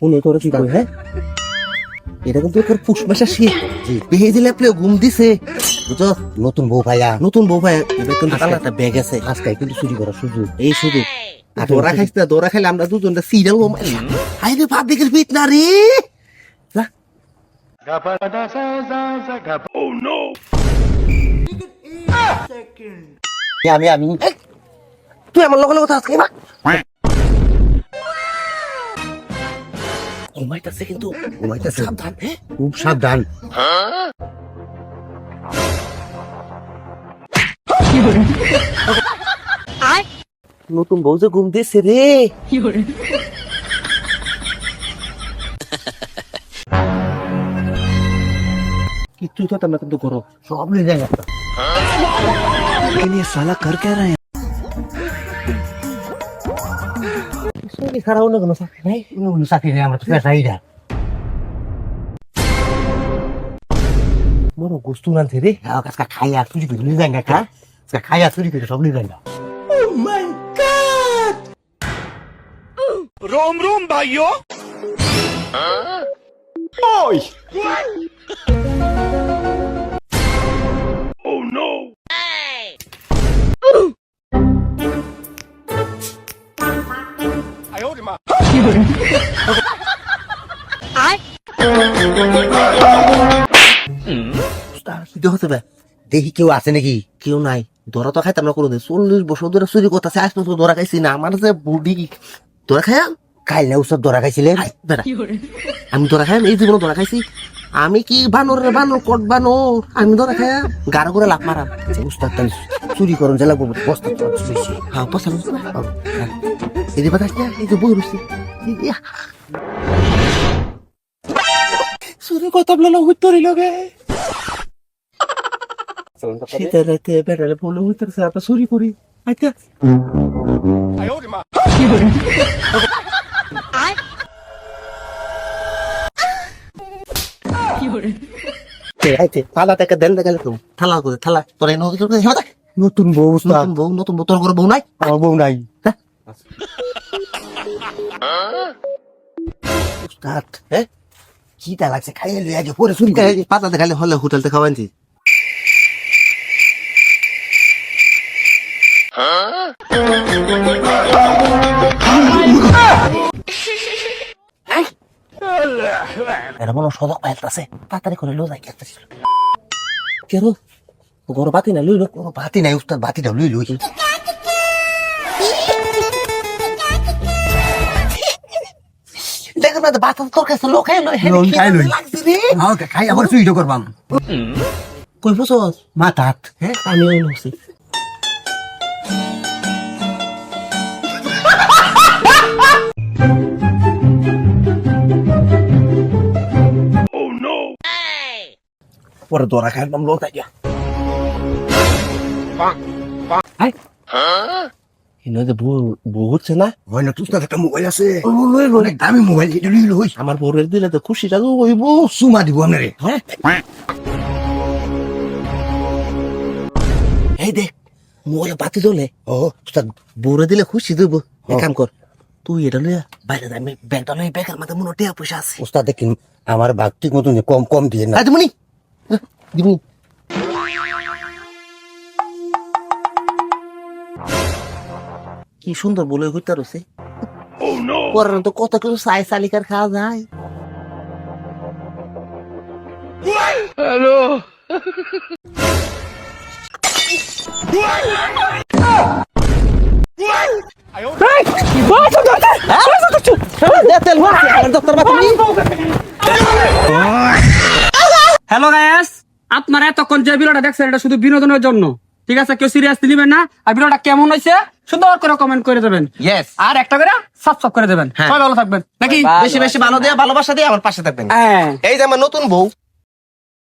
শুনে তোরা কি কই হ্যাঁ? এটা কিন্তু তোর পুষ মাসা শীত বেহে দিলে আপনি ঘুম দিছে। বুঝছ? নতুন বউ ভাইয়া নতুন বউ ভাই এটা কিন্তু একটা ব্যাগ আছে। আজকে কিন্তু চুরি করার সুযোগ। এই শুধু দৌড়া খাইছ না দৌড়া খাইলে আমরা দুজনটা সিরিয়াল আই রে পাবলিকের ফিট না রে। আমি আমি। তুই আমার লগে কথা আজকে ঘুমাইতেছে কিন্তু ঘুমাইতেছে সাবধান হ্যাঁ খুব সাবধান নতুন বউ যে ঘুম দিছে রে কিচ্ছু তো না কিন্তু করো সব নিয়ে যায় একটা लेकिन ये साला कर क्या रहा है চাকরি ছাড়া অন্য কোনো চাকরি নাই। অন্য চাকরি নেই আমরা তো পেশাই না। বড় গোস্ত আনছে রে। হ্যাঁ, আজকে খাই আর চুরি করে নিয়ে গা আজকে খাই আর চুরি করে সব নিয়ে গা রোম রোম ভাইও ওই দেখি কেউ আছে নাকি কেউ নাই ধরা তো খাইতাম না কোনো চল্লিশ বছর ধরে চুরি করতেছে আজ পর্যন্ত ধরা খাইছি না আমার যে বুডি ধরা খাইয়া কাল না উৎসব ধরা খাইছিলেন আমি ধরা খাই এই জীবনে ধরা খাইছি আমি কি বানর রে বানর কট বানর আমি ধরা খাই গাড়ো করে লাভ মারাম উস্তাদ তাহলে চুরি করুন যে লাগবো বস্তা হ্যাঁ পছন্দ এই যে বাতাস না এই যে বই রুছি চুরি কথা বলে উত্তরি লগে শীতের রাতে বেড়ালে বলে উত্তরছে আমরা চুরি করি আচ্ছা आयो रे माँ আইতে থালা থেকে দেন দেখালে তো থালা করে থালা তোর নদী করে হেবা নতুন বউ উস্তাদ নতুন বউ নতুন বউ তোর ঘরে বউ নাই আমার বউ নাই উস্তাদ হ্যাঁ লাগছে? খাইয়ে লই আগে পরে চুরি করে পাতা দেখালে হলে হোটেল থেকে খাওয়ানছি এরা মনে সদক পাইতাছে তাড়াতাড়ি করে লো যাই একটা কেন ঘর বাতি না লইল? কোনো বাতি নাই উস্তাদ বাতিটা লই মাঝে বাতাস তোর কাছে লোক খাই লই হেন খাই লই লাগছি রে? হ্যাঁ, আও খাই আবার সুইটো করবাম। কই ফুসস মাথাত হ্যাঁ আমি ওই নছি পরে দোরা খাই একদম লোক আই। গিয়া বউ হচ্ছে না হয় না উস্তাদ একটা মোবাইল আছে। ও লই লই অনেক দামি মোবাইল এটা লই লই আমার বউরের দিলে তো খুশিটা তো হইব সুমা দিব আপনারে হ্যাঁ এই দেখ মোবাইলে বাতি জ্বলে ও উস্তাদ বউরে দিলে খুশি দেবো। এক কাম কর তুই এটা লইয়া বাইরে আমি ব্যাগটা লই ব্যাগের মাথায় মনে টিয়া পয়সা আছে। উস্তাদ দেখেন আমার বাঘ ঠিক মতন কম কম দিয়ে না। দিবনি দিবনি কি সুন্দর বলে করতে রয়েছে oh, পরের তো কত কিছু সাই সালিকার খাওয়া যায়। হ্যালো হ্যালো গায়াস আপনারা এতক্ষণ যে বিলটা দেখছেন এটা শুধু বিনোদনের জন্য। ঠিক আছে কেউ সিরিয়াস নেবেন না। আর ভিডিওটা কেমন হয়েছে সুন্দর করে কমেন্ট করে দেবেন। ইয়েস আর একটা করে সাবস্ক্রাইব করে দেবেন। হ্যাঁ। সবাই ভালো থাকবেন। নাকি? বেশি বেশি ভালো দিয়ে ভালোবাসা দিয়ে আমার পাশে থাকবেন। হ্যাঁ। এই যে আমার নতুন বউ